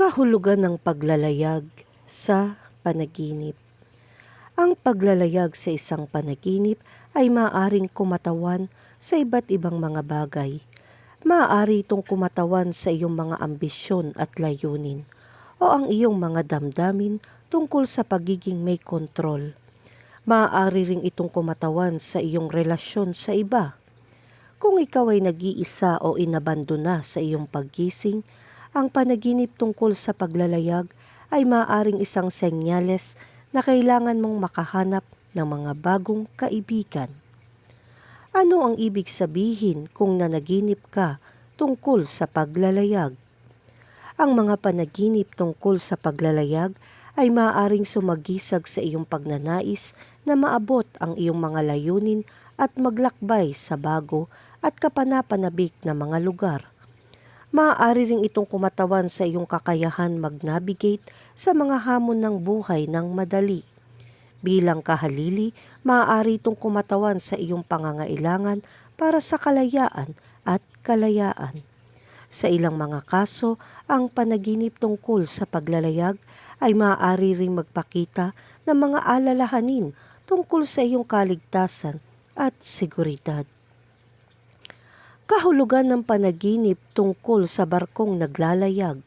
Kahulugan ng paglalayag sa panaginip. Ang paglalayag sa isang panaginip ay maaaring kumatawan sa iba't ibang mga bagay. Maaari itong kumatawan sa iyong mga ambisyon at layunin o ang iyong mga damdamin tungkol sa pagiging may kontrol. Maaari ring itong kumatawan sa iyong relasyon sa iba. Kung ikaw ay nag-iisa o inabandona sa iyong paggising, ang panaginip tungkol sa paglalayag ay maaaring isang senyales na kailangan mong makahanap ng mga bagong kaibigan. Ano ang ibig sabihin kung nanaginip ka tungkol sa paglalayag? Ang mga panaginip tungkol sa paglalayag ay maaaring sumagisag sa iyong pagnanais na maabot ang iyong mga layunin at maglakbay sa bago at kapanapanabik na mga lugar maaari ring itong kumatawan sa iyong kakayahan mag-navigate sa mga hamon ng buhay ng madali. Bilang kahalili, maaari itong kumatawan sa iyong pangangailangan para sa kalayaan at kalayaan. Sa ilang mga kaso, ang panaginip tungkol sa paglalayag ay maaari ring magpakita ng mga alalahanin tungkol sa iyong kaligtasan at seguridad kahulugan ng panaginip tungkol sa barkong naglalayag.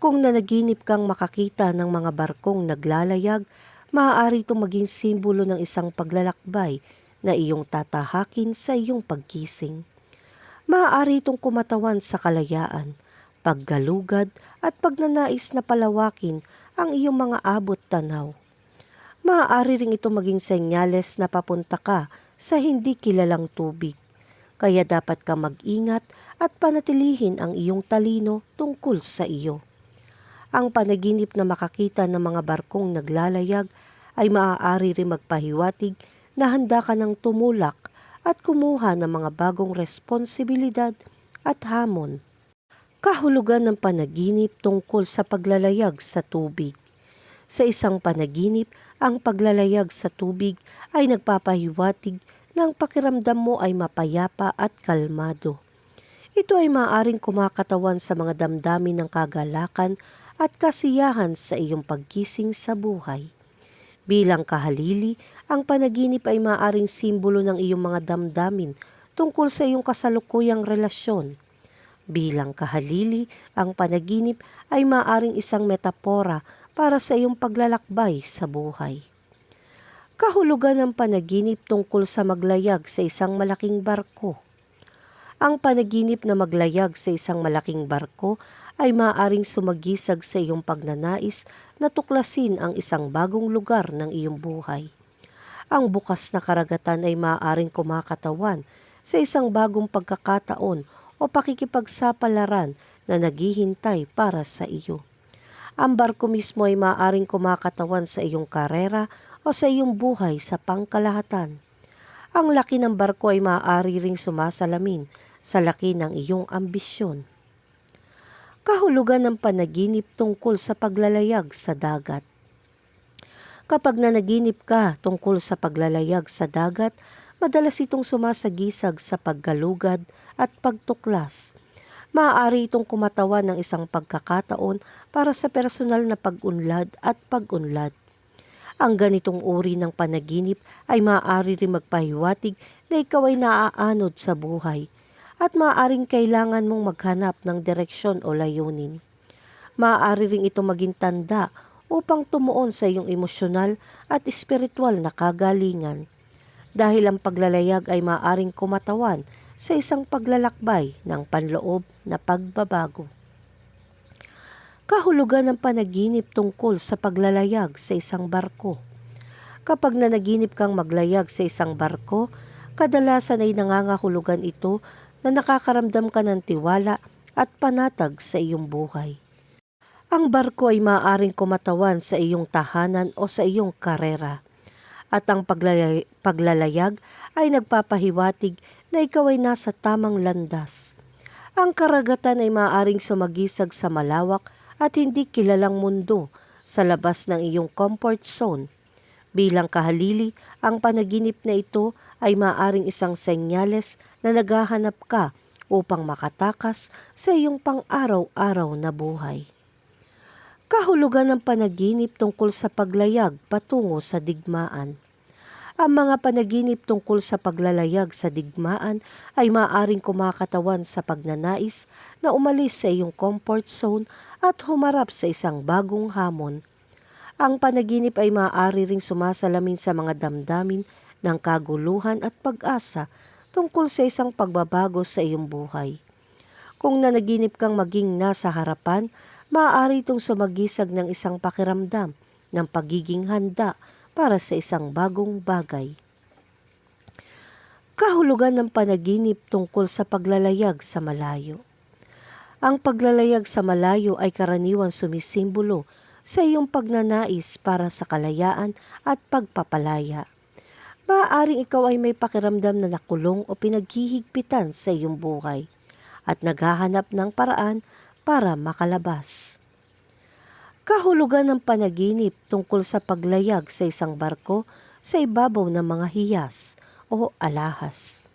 Kung nanaginip kang makakita ng mga barkong naglalayag, maaari itong maging simbolo ng isang paglalakbay na iyong tatahakin sa iyong pagkising. Maaari itong kumatawan sa kalayaan, paggalugad at pagnanais na palawakin ang iyong mga abot tanaw. Maaari ring ito maging senyales na papunta ka sa hindi kilalang tubig kaya dapat ka mag-ingat at panatilihin ang iyong talino tungkol sa iyo. Ang panaginip na makakita ng mga barkong naglalayag ay maaari rin magpahiwatig na handa ka ng tumulak at kumuha ng mga bagong responsibilidad at hamon. Kahulugan ng panaginip tungkol sa paglalayag sa tubig. Sa isang panaginip, ang paglalayag sa tubig ay nagpapahiwatig na ang pakiramdam mo ay mapayapa at kalmado. Ito ay maaaring kumakatawan sa mga damdamin ng kagalakan at kasiyahan sa iyong pagkising sa buhay. Bilang kahalili, ang panaginip ay maaaring simbolo ng iyong mga damdamin tungkol sa iyong kasalukuyang relasyon. Bilang kahalili, ang panaginip ay maaaring isang metapora para sa iyong paglalakbay sa buhay kahulugan ng panaginip tungkol sa maglayag sa isang malaking barko. Ang panaginip na maglayag sa isang malaking barko ay maaaring sumagisag sa iyong pagnanais na tuklasin ang isang bagong lugar ng iyong buhay. Ang bukas na karagatan ay maaaring kumakatawan sa isang bagong pagkakataon o pakikipagsapalaran na naghihintay para sa iyo. Ang barko mismo ay maaaring kumakatawan sa iyong karera o sa iyong buhay sa pangkalahatan. Ang laki ng barko ay maaari ring sumasalamin sa laki ng iyong ambisyon. Kahulugan ng panaginip tungkol sa paglalayag sa dagat. Kapag nanaginip ka tungkol sa paglalayag sa dagat, madalas itong sumasagisag sa paggalugad at pagtuklas. Maaari itong kumatawan ng isang pagkakataon para sa personal na pag-unlad at pag-unlad. Ang ganitong uri ng panaginip ay maaari rin magpahiwatig na ikaw ay naaanod sa buhay at maaaring kailangan mong maghanap ng direksyon o layunin. Maaari rin ito maging tanda upang tumuon sa iyong emosyonal at espiritual na kagalingan. Dahil ang paglalayag ay maaaring kumatawan sa isang paglalakbay ng panloob na pagbabago kahulugan ng panaginip tungkol sa paglalayag sa isang barko. Kapag nanaginip kang maglayag sa isang barko, kadalasan ay nangangahulugan ito na nakakaramdam ka ng tiwala at panatag sa iyong buhay. Ang barko ay maaaring kumatawan sa iyong tahanan o sa iyong karera. At ang paglalay- paglalayag ay nagpapahiwatig na ikaw ay nasa tamang landas. Ang karagatan ay maaaring sumagisag sa malawak at hindi kilalang mundo sa labas ng iyong comfort zone. Bilang kahalili, ang panaginip na ito ay maaring isang senyales na naghahanap ka upang makatakas sa iyong pang-araw-araw na buhay. Kahulugan ng panaginip tungkol sa paglayag patungo sa digmaan. Ang mga panaginip tungkol sa paglalayag sa digmaan ay maaring kumakatawan sa pagnanais na umalis sa iyong comfort zone at humarap sa isang bagong hamon. Ang panaginip ay maaari ring sumasalamin sa mga damdamin ng kaguluhan at pag-asa tungkol sa isang pagbabago sa iyong buhay. Kung nanaginip kang maging nasa harapan, maaari itong sumagisag ng isang pakiramdam ng pagiging handa para sa isang bagong bagay. Kahulugan ng panaginip tungkol sa paglalayag sa malayo. Ang paglalayag sa malayo ay karaniwang sumisimbolo sa iyong pagnanais para sa kalayaan at pagpapalaya. Maaaring ikaw ay may pakiramdam na nakulong o pinaghihigpitan sa iyong buhay at naghahanap ng paraan para makalabas. Kahulugan ng panaginip tungkol sa paglayag sa isang barko sa ibabaw ng mga hiyas o alahas.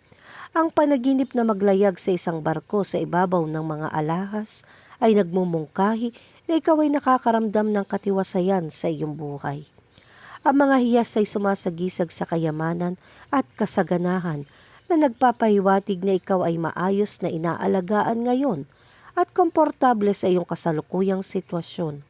Ang panaginip na maglayag sa isang barko sa ibabaw ng mga alahas ay nagmumungkahi na ikaw ay nakakaramdam ng katiwasayan sa iyong buhay. Ang mga hiyas ay sumasagisag sa kayamanan at kasaganahan na nagpapahiwatig na ikaw ay maayos na inaalagaan ngayon at komportable sa iyong kasalukuyang sitwasyon.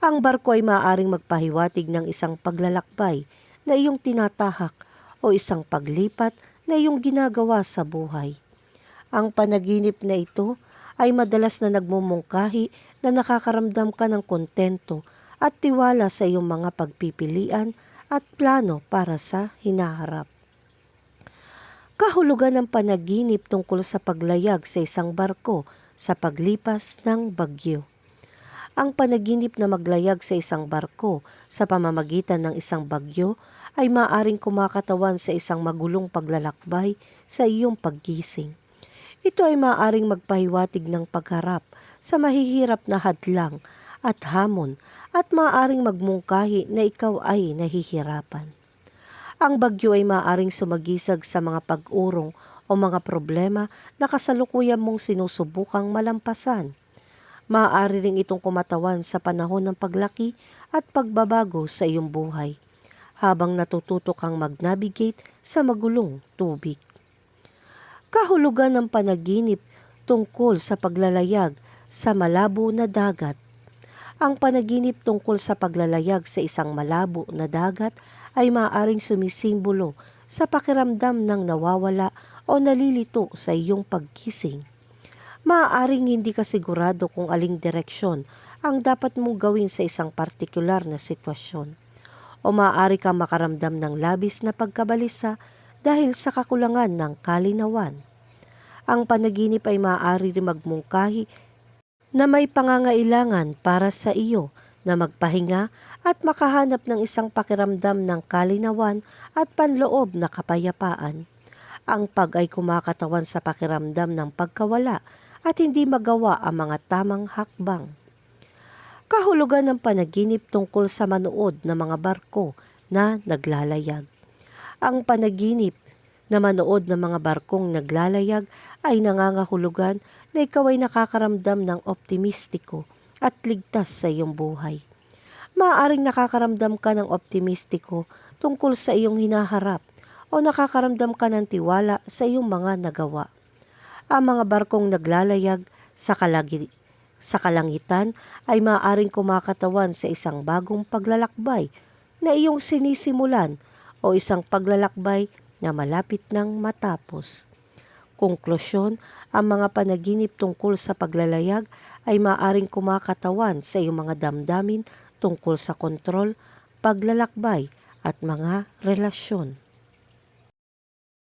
Ang barko ay maaaring magpahiwatig ng isang paglalakbay na iyong tinatahak o isang paglipat na iyong ginagawa sa buhay. Ang panaginip na ito ay madalas na nagmumungkahi na nakakaramdam ka ng kontento at tiwala sa iyong mga pagpipilian at plano para sa hinaharap. Kahulugan ng panaginip tungkol sa paglayag sa isang barko sa paglipas ng bagyo. Ang panaginip na maglayag sa isang barko sa pamamagitan ng isang bagyo ay maaring kumakatawan sa isang magulong paglalakbay sa iyong paggising. Ito ay maaring magpahiwatig ng pagharap sa mahihirap na hadlang at hamon at maaring magmungkahi na ikaw ay nahihirapan. Ang bagyo ay maaring sumagisag sa mga pag-urong o mga problema na kasalukuyan mong sinusubukang malampasan. Maaari ring itong kumatawan sa panahon ng paglaki at pagbabago sa iyong buhay habang natututo kang mag-navigate sa magulong tubig. Kahulugan ng panaginip tungkol sa paglalayag sa malabo na dagat. Ang panaginip tungkol sa paglalayag sa isang malabo na dagat ay maaaring sumisimbolo sa pakiramdam ng nawawala o nalilito sa iyong pagkising. Maaaring hindi ka sigurado kung aling direksyon ang dapat mong gawin sa isang partikular na sitwasyon. O maaari kang makaramdam ng labis na pagkabalisa dahil sa kakulangan ng kalinawan. Ang panaginip ay maaari rin magmungkahi na may pangangailangan para sa iyo na magpahinga at makahanap ng isang pakiramdam ng kalinawan at panloob na kapayapaan. Ang pag ay kumakatawan sa pakiramdam ng pagkawala at hindi magawa ang mga tamang hakbang. Kahulugan ng panaginip tungkol sa manood ng mga barko na naglalayag. Ang panaginip na manood ng mga barkong naglalayag ay nangangahulugan na ikaw ay nakakaramdam ng optimistiko at ligtas sa iyong buhay. Maaaring nakakaramdam ka ng optimistiko tungkol sa iyong hinaharap o nakakaramdam ka ng tiwala sa iyong mga nagawa. Ang mga barkong naglalayag sa, kalagi, sa kalangitan ay maaaring kumakatawan sa isang bagong paglalakbay na iyong sinisimulan o isang paglalakbay na malapit nang matapos. Konklusyon, ang mga panaginip tungkol sa paglalayag ay maaaring kumakatawan sa iyong mga damdamin tungkol sa kontrol, paglalakbay at mga relasyon.